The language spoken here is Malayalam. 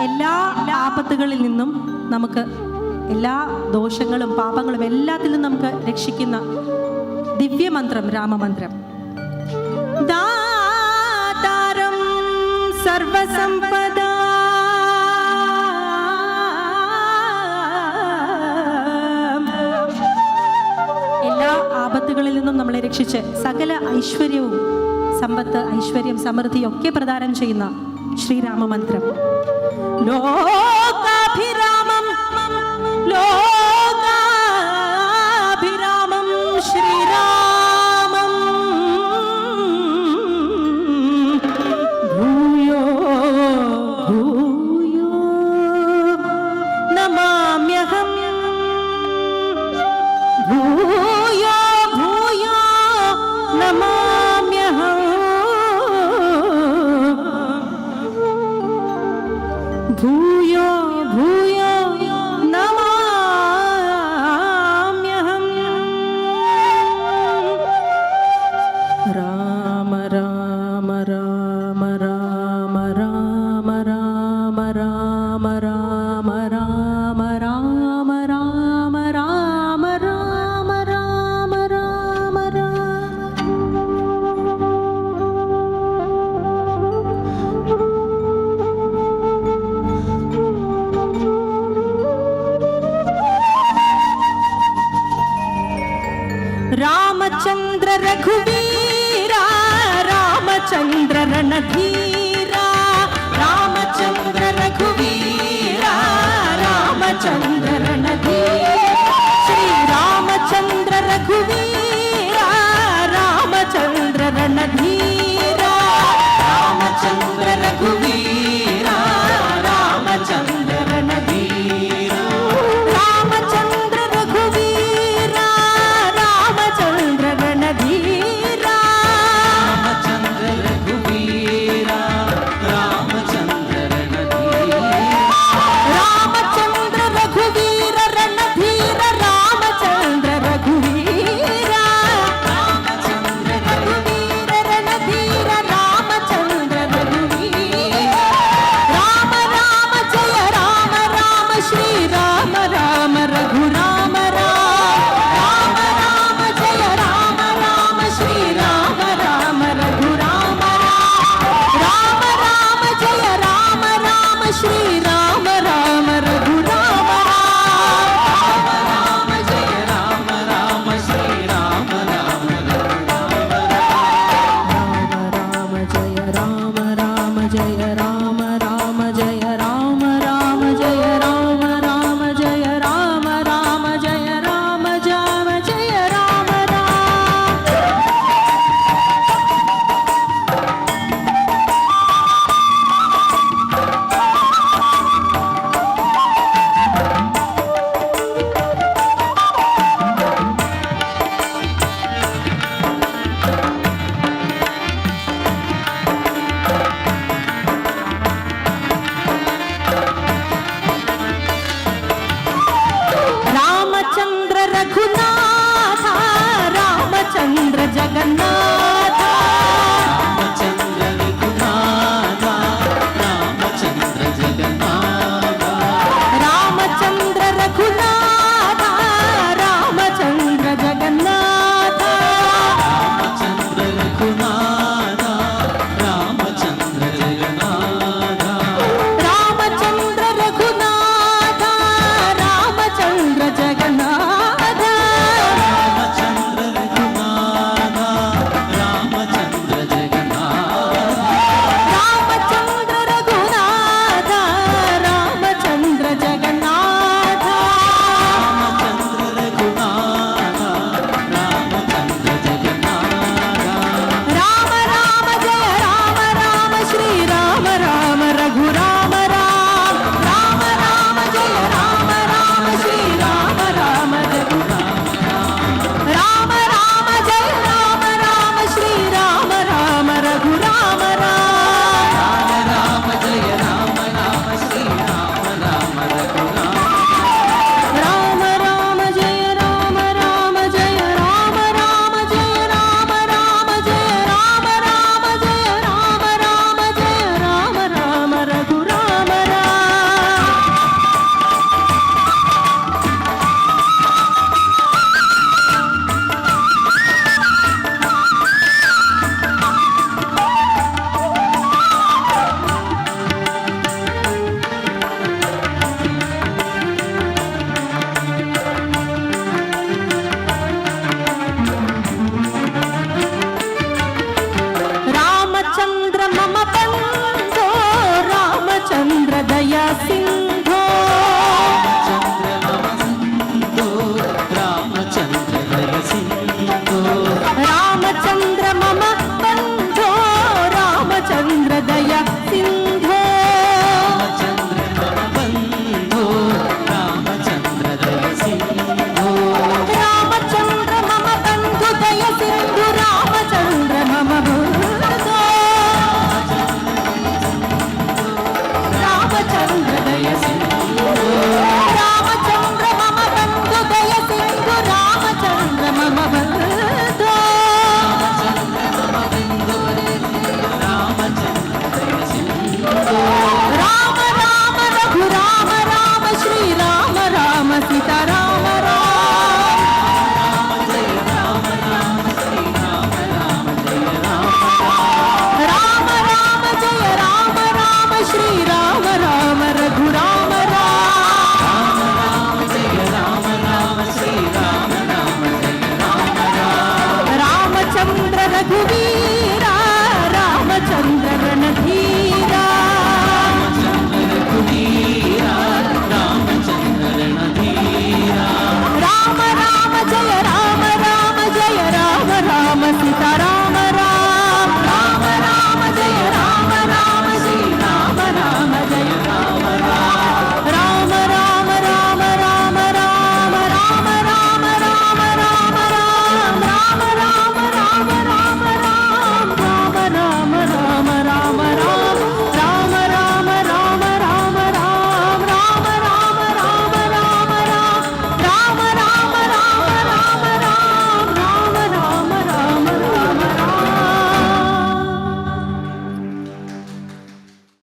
എല്ലാ ആപത്തുകളിൽ നിന്നും നമുക്ക് എല്ലാ ദോഷങ്ങളും പാപങ്ങളും എല്ലാത്തിൽ നിന്നും നമുക്ക് രക്ഷിക്കുന്ന ദിവ്യമന്ത്രം രാമമന്ത്രം. ദാതാരം സർവസമ്പദ നിന്നും നമ്മളെ രക്ഷിച്ച് സകല ഐശ്വര്യവും സമ്പത്ത് ഐശ്വര്യം സമൃദ്ധി ഒക്കെ പ്രദാനം ചെയ്യുന്ന ശ്രീരാമമന്ത്രം. ലോകാഭിരാമം Pool. రఘువీరా రామచంద్ర రణధీర